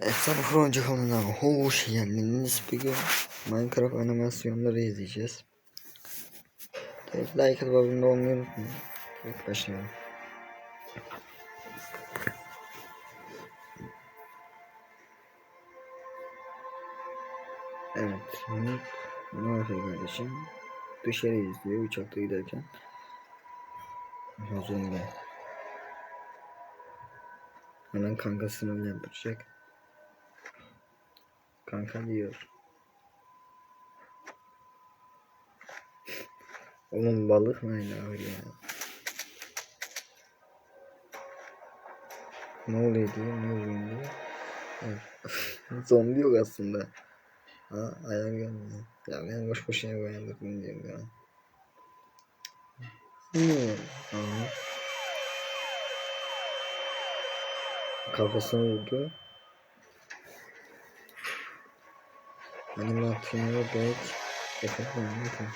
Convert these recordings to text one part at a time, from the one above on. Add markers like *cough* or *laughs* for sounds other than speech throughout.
Fronca kanalına hoş geldiniz. Bugün Minecraft animasyonları izleyeceğiz. Evet, like atıp abone olmayı unutmayın. Evet, başlayalım. Evet, Umut ne yapıyor kardeşim? Dışarı izliyor uçakta giderken. Huzurunda. Hemen kankasını uyandıracak. Kanka diyor. Oğlum balık mı hala öyle ya? Ne oluyor diyor, ne oluyor diyor. Evet. *laughs* Zombi yok aslında. Ha, ayağım gelmiyor. Ya ben boş boşuna uyandırdım diyorum ya. Hmm. Kafasını vurdu. Animasyonu. Efendim bakın.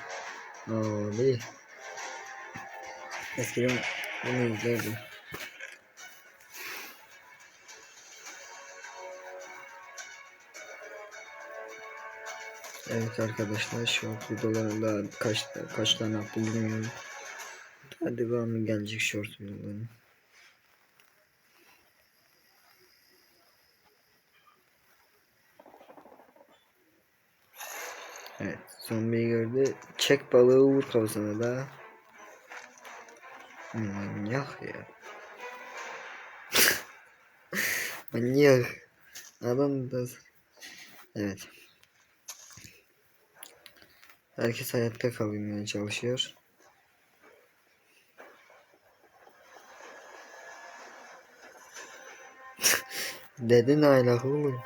Abi. Eskiden bunu izlerdim. Evet arkadaşlar short videolarında kaç kaç tane attım bilmiyorum. Hadi devamı gelecek short videoların. Evet zombiyi gördü. Çek balığı vur kafasına da. Manyak ya. *laughs* Manyak. Adam da. Evet. Herkes hayatta kalmaya çalışıyor. *laughs* Dedin hala oğlum.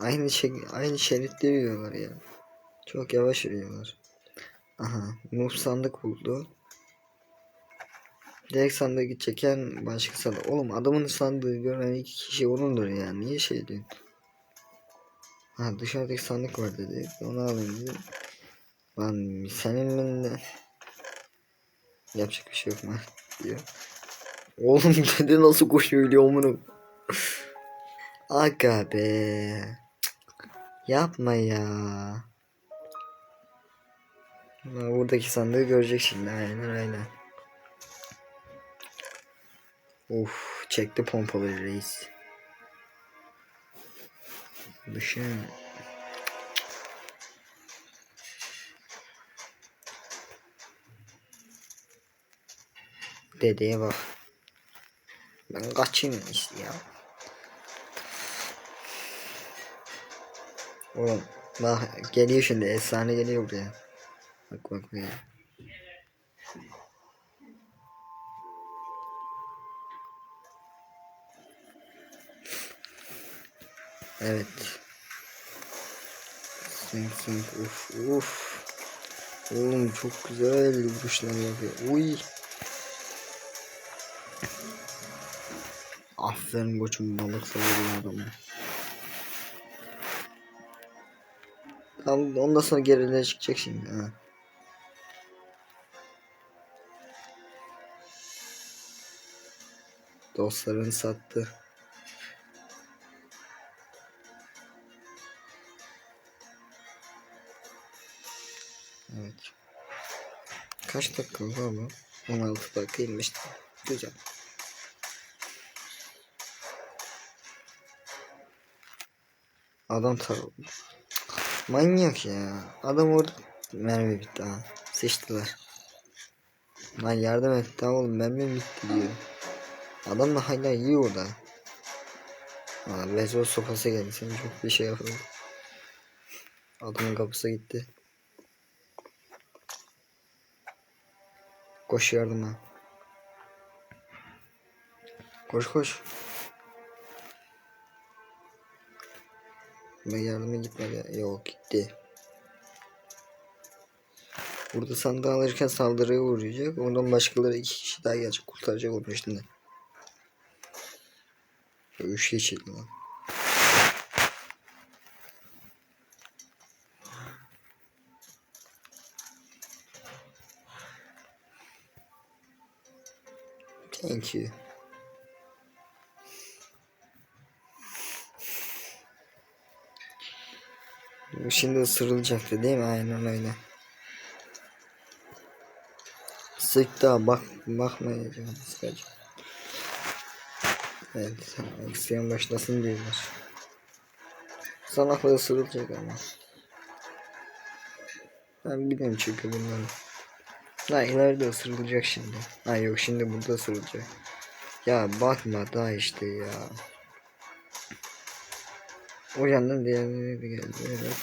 Aynı şey aynı şeritte yürüyorlar ya. Çok yavaş yürüyorlar. Aha, Noob sandık buldu. Direkt sandığı gidecekken başka sandık. Oğlum adamın sandığı gören iki kişi onundur ya. Niye şey diyorsun? Ha dışarıdaki sandık var dedi. Onu alayım dedim. Lan senin benimle yapacak bir şey yok mu *laughs* diyor. Oğlum *laughs* dedi nasıl koşuyor öyle omunu. *laughs* Aga be. Yapma ya. Buradaki sandığı görecek şimdi. Aynen aynen. Of çekti pompalı reis. Düşün. Dedeye bak. Ben kaçayım ya. Oğlum bak geliyor şimdi efsane geliyor buraya. Bak bak buraya. Evet. Sink sink uf uf. Oğlum çok güzel vuruşlar yapıyor. Uy. Aferin koçum balık savuruyor adamı. Tamam ondan sonra gerilere çıkacak şimdi ha. Dostlarını sattı. Evet. Kaç dakika oldu bu? 16 dakika 25 dakika. Güzel. Adam tar Manyak ya. Adam orada mermi bitti ha. Sıçtılar. Lan yardım et tamam oğlum mermi bitti diyor. Adam da hala iyi orada. Aa, Vezol sopası geldi. Sen çok bir şey yapalım. Adamın kapısı gitti. Koş yardıma. Koş koş. Ben yardıma gitmedi. Yok gitti. Burada sandığı alırken saldırıya uğrayacak. Ondan başkaları iki kişi daha gelecek. Kurtaracak onu şimdi. Üç kişi lan. Thank you. Şimdi ısırılacaktı değil mi? Aynen öyle. Sık daha bak bakmayacağım sıkacağım. Evet aksiyon başlasın diyorlar. Sanakla ısırılacak ama. Ben biliyorum çünkü bunları. Ha ileride ısırılacak şimdi. Ha yok şimdi burada ısırılacak. Ya bakma daha işte ya. O yandan diğerleri de geldi evet.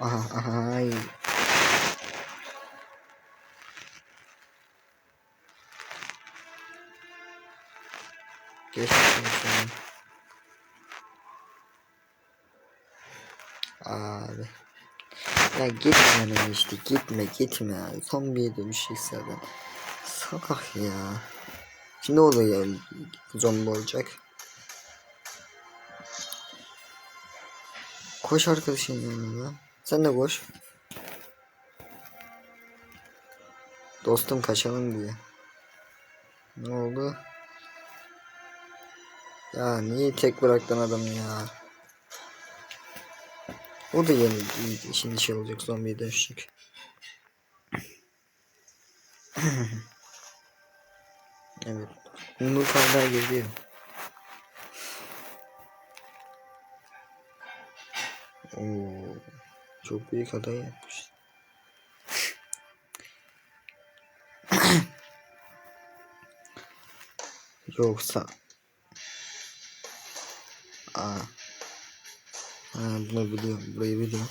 Aha aha ay. Geçmişim sen. Abi. Ya gitme işte gitme gitme ya. Zombiye dönüşecek zaten. Salak ya. Şimdi o da ya, zombi olacak. Koş arkadaşın yanına. Sen de koş. Dostum kaçalım diye. Ne oldu? Ya niye tek bıraktın adamı ya? O da iyi- şimdi şey olacak zombiye dönüşecek. *clears throat* evet. Bunu kadar geziyor. Oo, çok büyük hata yapmış. *coughs* Yoksa Aa. Ha, bunu biliyorum. Burayı biliyorum.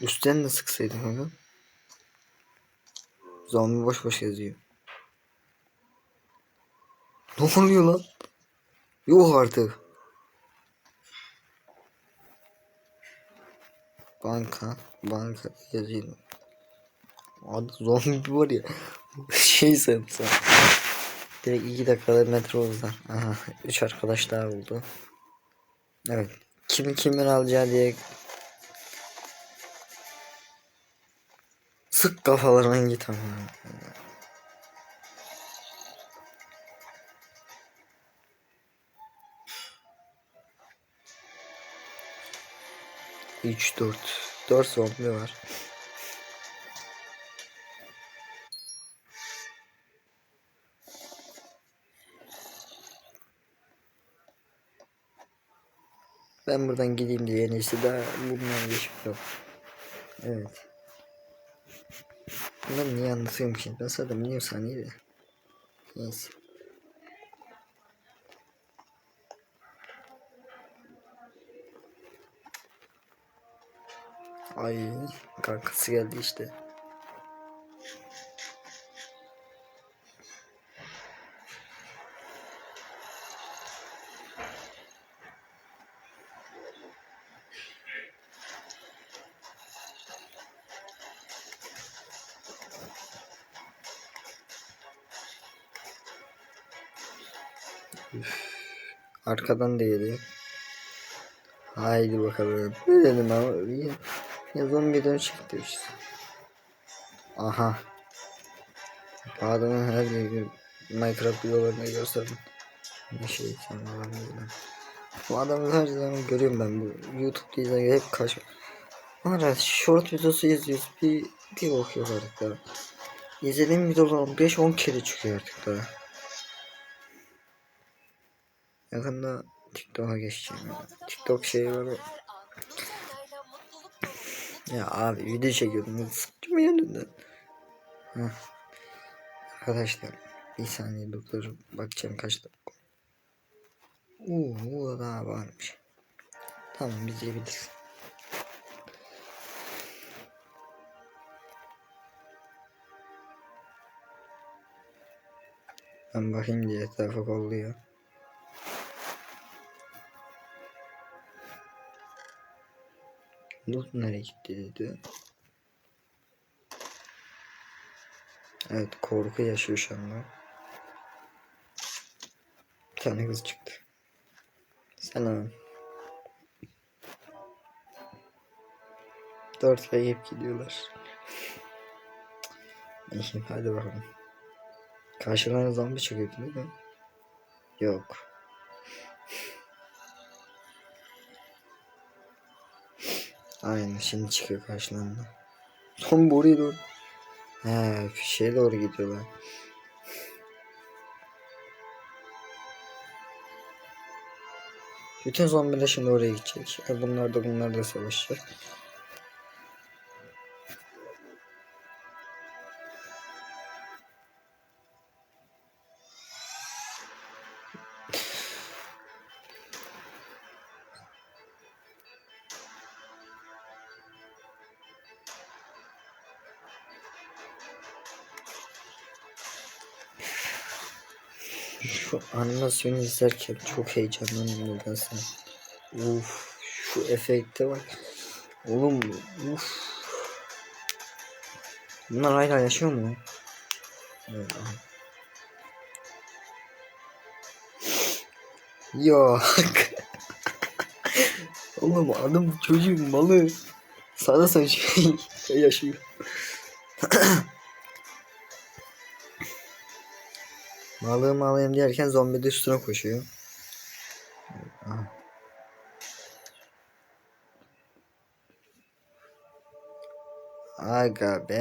Üstten de sıksaydım onu. Zombi boş boş yazıyor. Ne oluyor lan? Yok artık. Banka, banka yazıyor. Adı zombi var ya. şey sanırsa. Direkt iki dakikada metro uzar. Aha, üç arkadaş daha oldu. Evet. Kimi kimin alacağı diye sık kafalarına git ama. Üç dört. Dört zombi var. Ben buradan gideyim diye en iyisi daha bundan geçip yok. Evet. Bunları niye anlatıyorum ki? Ben zaten biliyorum saniyede. Neyse. Ay kankası geldi işte. Arkadan da geliyor. Haydi bakalım. Ne dedim ama ya, ya zombiden çıktı işte. Aha. Adamın her yeri Minecraft videolarını gösterdim. Ne şey sen adam değil. Bu adamı her zaman görüyorum ben bu YouTube diye hep kaç. Ara short videosu izliyoruz bir bir bakıyor artık daha. İzlediğim videolar 5-10 kere çıkıyor artık daha. Yakında TikTok'a geçeceğim ya. TikTok şeyi var ya. Abi video çekiyordum. Sıktım yanından. Heh. Arkadaşlar bir saniye doktor bakacağım kaç dakika. Oo, o daha varmış. Tamam biz yiyebiliriz. Ben bakayım diye etrafa kolluyor. Lut nereye gitti dedi. Evet korku yaşıyor şu anda. Bir tane kız çıktı. Selam. Dört kayıp gidiyorlar. İyi hadi bakalım. Karşılarına zombi çıkıyor değil mi? Yok. Aynen şimdi çıkıyor karşılarına. *laughs* Son buraya doğru. He şeye doğru gidiyorlar. Bütün zombiler şimdi oraya gidecek. E bunlar da bunlar da savaşacak. Animasyonu izlerken çok heyecanlandım nedense. Uf, şu efekte bak. Oğlum, uf. Bunlar hala yaşıyor mu? Yok. Oğlum adam çocuğun malı. Sana saçıyor. yaşıyor. Malığımı alayım derken zombi de üstüne koşuyor. Aha. Aga be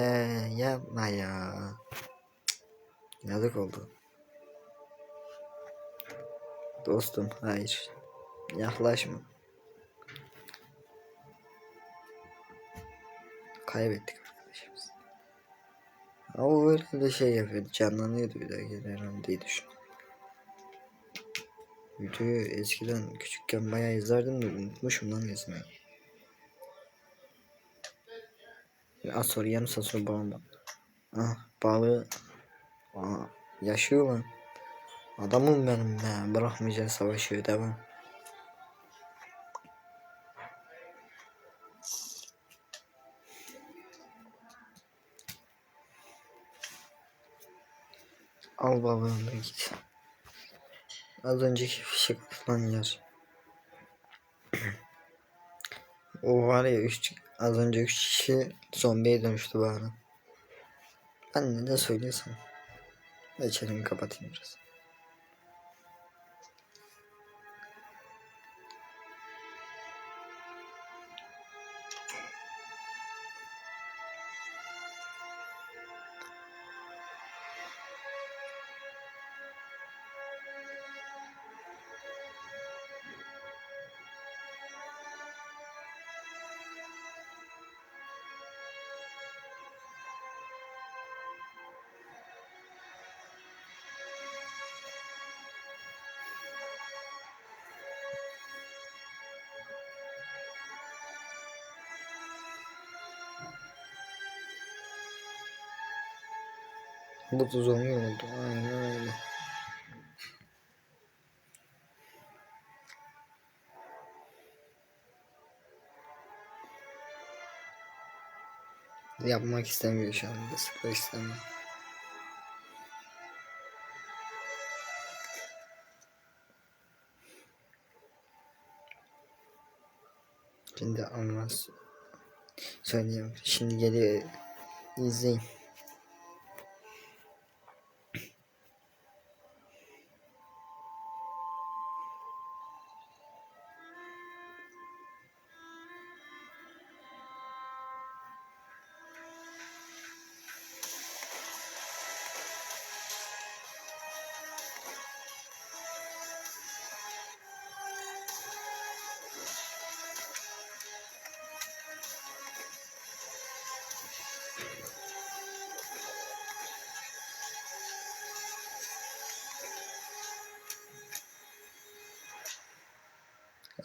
yapma ya. Yazık oldu. Dostum hayır. Yaklaşma. Kaybettik o öyle de şey yapıyordu. Canlanıyordu bir daha gelir herhalde diye düşünüyorum. Videoyu eskiden küçükken bayağı izlerdim de unutmuşum lan izlemeyi. Asor yarım sasor bağım bak. Ah balığı. Aa, yaşıyor lan. Adamım benim be. Bırakmayacak savaşıyor devam. Al da git. Az önceki fişek falan yer. *clears throat* o var ya üç, az önce üç kişi zombiye dönüştü bana. Ben ne söylesem. İçerimi kapatayım biraz. Bu da zombi oldu. Aynen öyle. Yapmak istemiyor şu anda. Sıkla istemiyor. Şimdi anlamaz. Söyleyeyim. Şimdi geliyor. İzleyin.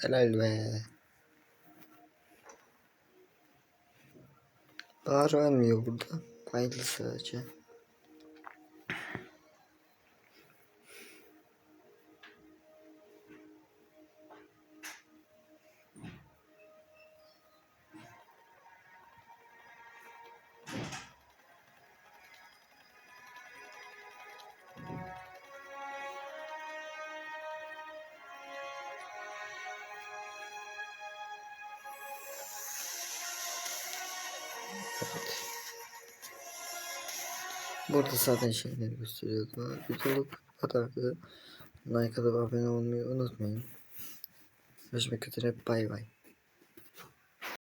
Helal be. Bahar ölmüyor burada. Bayıldı sadece. Evet. Burada zaten şeyleri gösteriyordu. Videoluk kadardı. Like atıp abone olmayı unutmayın. Görüşmek üzere bay bay.